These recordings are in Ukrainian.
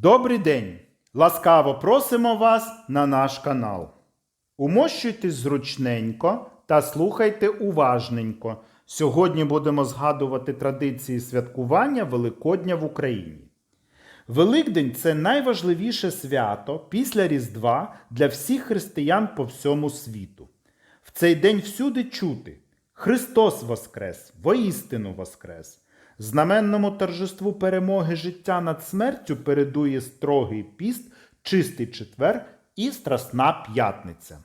Добрий день! Ласкаво просимо вас на наш канал. Умощуйтесь зручненько та слухайте уважненько. Сьогодні будемо згадувати традиції святкування Великодня в Україні. Великдень це найважливіше свято після Різдва для всіх християн по всьому світу. В цей день всюди чути Христос Воскрес, воістину Воскрес! Знаменному торжеству перемоги життя над смертю передує строгий піст, чистий четвер і страсна п'ятниця.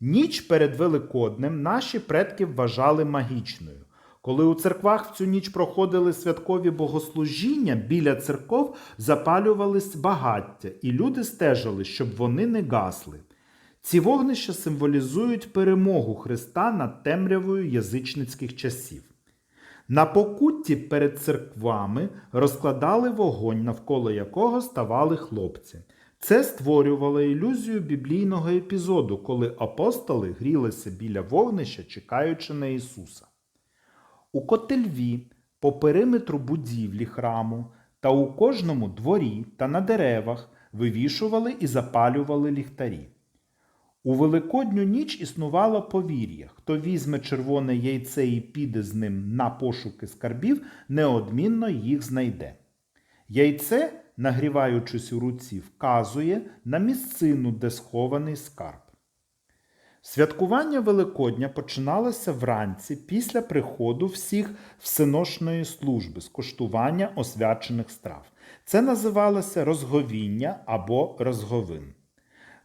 Ніч перед Великоднем наші предки вважали магічною. Коли у церквах в цю ніч проходили святкові богослужіння, біля церков запалювались багаття, і люди стежили, щоб вони не гасли. Ці вогнища символізують перемогу Христа над темрявою язичницьких часів. На покутті перед церквами розкладали вогонь, навколо якого ставали хлопці. Це створювало ілюзію біблійного епізоду, коли апостоли грілися біля вогнища, чекаючи на Ісуса. У котельві, по периметру будівлі храму та у кожному дворі та на деревах вивішували і запалювали ліхтарі. У Великодню ніч існувало повір'я. Хто візьме червоне яйце і піде з ним на пошуки скарбів, неодмінно їх знайде. Яйце, нагріваючись у руці, вказує на місцину, де схований скарб. Святкування Великодня починалося вранці після приходу всіх всеношної служби з коштування освячених страв. Це називалося розговіння або розговин.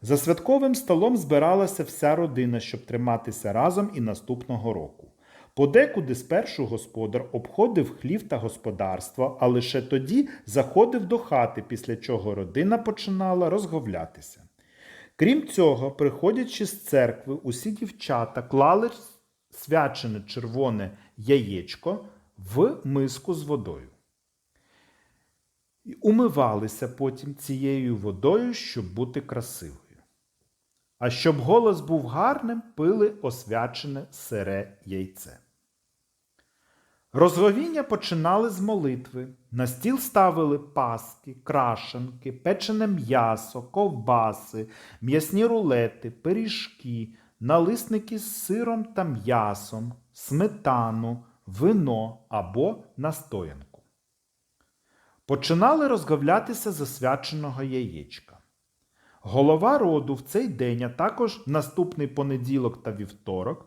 За святковим столом збиралася вся родина, щоб триматися разом і наступного року. Подекуди спершу господар обходив хлів та господарство, а лише тоді заходив до хати, після чого родина починала розговлятися. Крім цього, приходячи з церкви, усі дівчата клали свячене червоне яєчко в миску з водою. І умивалися потім цією водою, щоб бути красивою. А щоб голос був гарним, пили освячене сире яйце. Розговіння починали з молитви. На стіл ставили паски, крашенки, печене м'ясо, ковбаси, м'ясні рулети, пиріжки, налисники з сиром та м'ясом, сметану, вино або настоянку. Починали розговлятися з освяченого яєчка. Голова роду в цей день, а також наступний понеділок та вівторок,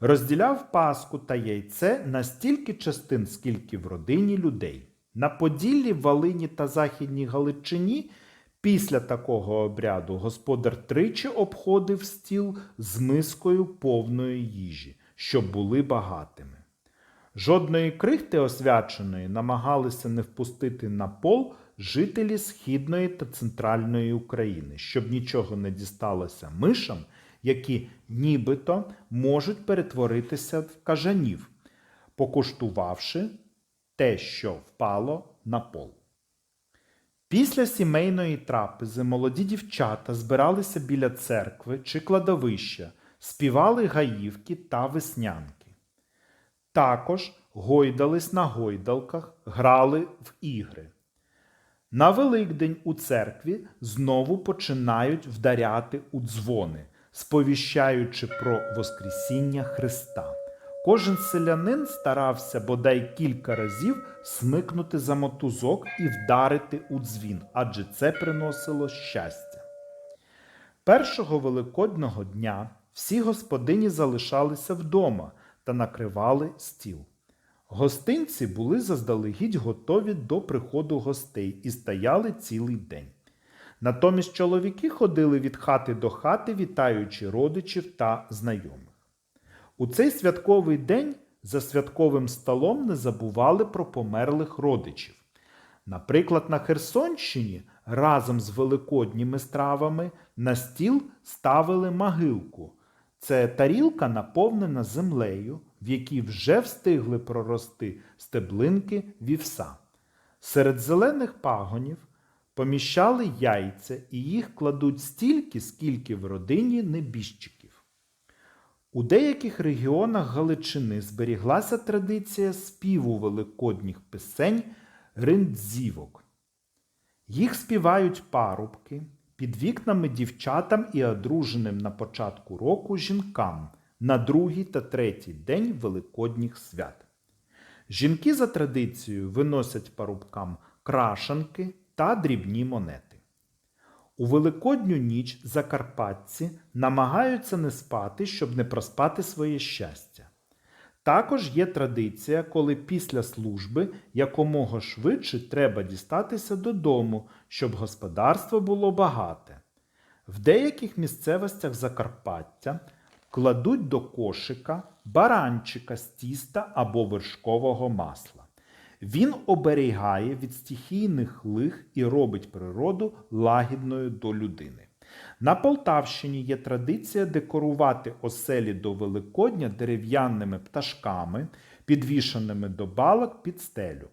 розділяв паску та яйце на стільки частин, скільки в родині людей. На Поділлі, Волині та Західній Галичині після такого обряду господар тричі обходив стіл з мискою повної їжі, щоб були багатими. Жодної крихти освяченої намагалися не впустити на пол жителі Східної та Центральної України, щоб нічого не дісталося мишам, які нібито можуть перетворитися в кажанів, покуштувавши те, що впало на пол. Після сімейної трапези молоді дівчата збиралися біля церкви чи кладовища, співали гаївки та веснянки. Також гойдались на гойдалках, грали в ігри. На Великдень у церкві знову починають вдаряти у дзвони, сповіщаючи про Воскресіння Христа. Кожен селянин старався бодай кілька разів смикнути за мотузок і вдарити у дзвін, адже це приносило щастя. Першого великодного дня всі господині залишалися вдома та накривали стіл. Гостинці були заздалегідь готові до приходу гостей і стояли цілий день. Натомість чоловіки ходили від хати до хати, вітаючи родичів та знайомих. У цей святковий день за святковим столом не забували про померлих родичів. Наприклад, на Херсонщині разом з великодніми стравами на стіл ставили могилку. Це тарілка, наповнена землею, в якій вже встигли прорости стеблинки вівса. Серед зелених пагонів поміщали яйця і їх кладуть стільки, скільки в родині небіжчиків. У деяких регіонах Галичини зберіглася традиція співу великодніх пісень риндзівок. Їх співають парубки під вікнами дівчатам і одруженим на початку року жінкам на другий та третій день Великодніх свят. Жінки за традицією виносять парубкам крашанки та дрібні монети. У Великодню ніч закарпатці намагаються не спати, щоб не проспати своє щастя. Також є традиція, коли після служби якомога швидше треба дістатися додому, щоб господарство було багате. В деяких місцевостях Закарпаття кладуть до кошика баранчика з тіста або вершкового масла. Він оберігає від стихійних лих і робить природу лагідною до людини. На Полтавщині є традиція декорувати оселі до Великодня дерев'яними пташками, підвішеними до балок під стелю.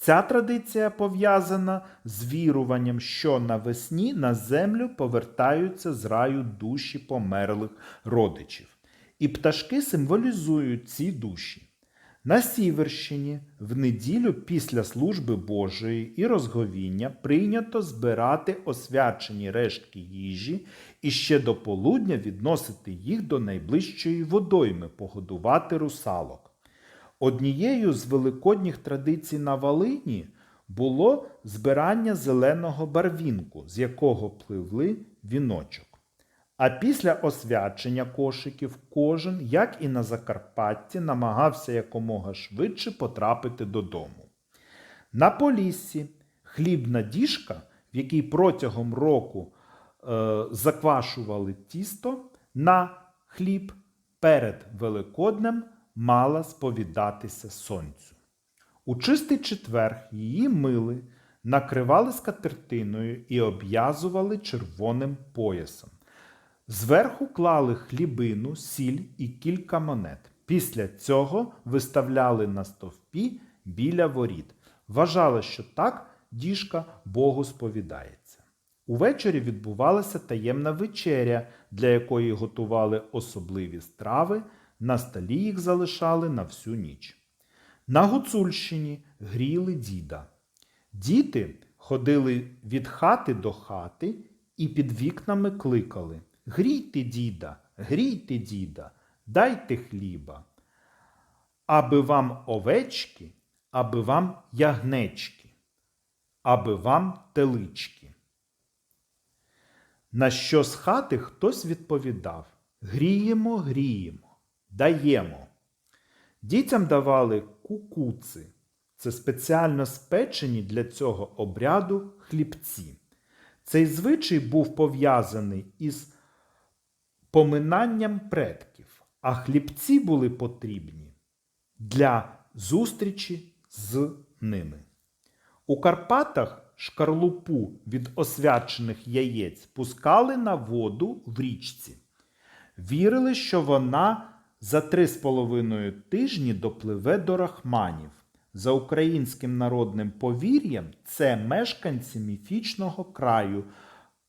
Ця традиція пов'язана з віруванням, що навесні на землю повертаються з раю душі померлих родичів, і пташки символізують ці душі. На Сіверщині в неділю після служби Божої і розговіння прийнято збирати освячені рештки їжі і ще до полудня відносити їх до найближчої водойми, погодувати русалок. Однією з великодніх традицій на Волині було збирання зеленого барвінку, з якого пливли віночок. А після освячення кошиків кожен, як і на Закарпатті, намагався якомога швидше потрапити додому. На Поліссі хлібна діжка, в якій протягом року е, заквашували тісто на хліб, перед Великоднем мала сповідатися сонцю. У чистий четвер її мили, накривали скатертиною і обв'язували червоним поясом. Зверху клали хлібину, сіль і кілька монет. Після цього виставляли на стовпі біля воріт. Вважали, що так діжка Богу сповідається. Увечері відбувалася таємна вечеря, для якої готували особливі страви, на столі їх залишали на всю ніч. На Гуцульщині гріли діда. Діти ходили від хати до хати і під вікнами кликали Грійте, діда, грійте, діда, дайте хліба. Аби вам овечки, аби вам ягнечки, аби вам телички. На що з хати хтось відповідав Гріємо, гріємо, даємо. Дітям давали кукуци. Це спеціально спечені для цього обряду хлібці. Цей звичай був пов'язаний із поминанням предків, а хлібці були потрібні для зустрічі з ними. У Карпатах шкарлупу від освячених яєць пускали на воду в річці. Вірили, що вона за три з половиною тижні допливе до рахманів. За українським народним повір'ям, це мешканці міфічного краю,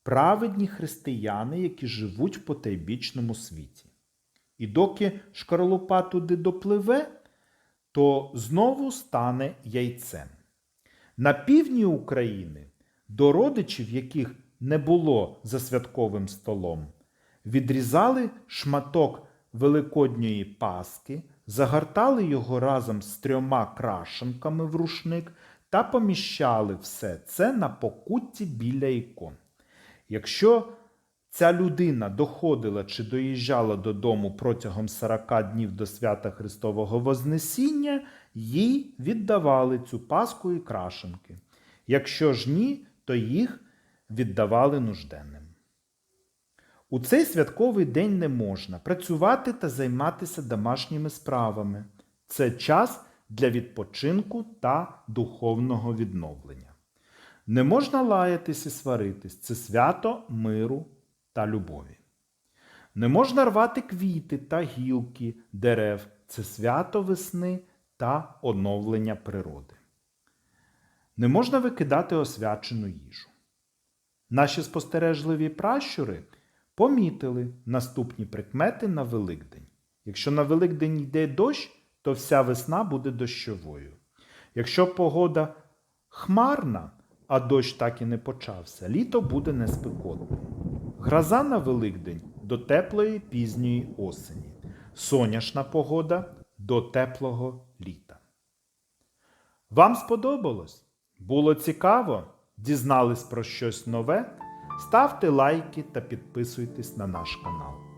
праведні християни, які живуть в потайбічному світі. І доки шкарлупа туди допливе, то знову стане яйцем. На півдні України до родичів, яких не було за святковим столом, відрізали шматок великодньої паски, загортали його разом з трьома крашенками в рушник та поміщали все це на покутті біля ікон. Якщо ця людина доходила чи доїжджала додому протягом 40 днів до свята Христового Вознесіння, їй віддавали цю паску і крашенки. Якщо ж ні, то їх віддавали нужденним. У цей святковий день не можна працювати та займатися домашніми справами. Це час для відпочинку та духовного відновлення. Не можна лаятись і сваритись це свято миру та любові. Не можна рвати квіти та гілки дерев це свято весни та оновлення природи. Не можна викидати освячену їжу. Наші спостережливі пращури помітили наступні прикмети на Великдень. Якщо на Великдень йде дощ, то вся весна буде дощовою. Якщо погода хмарна, а дощ так і не почався. Літо буде неспекотним. Гроза на Великдень до теплої пізньої осені. Соняшна погода до теплого літа. Вам сподобалось? Було цікаво? Дізнались про щось нове? Ставте лайки та підписуйтесь на наш канал.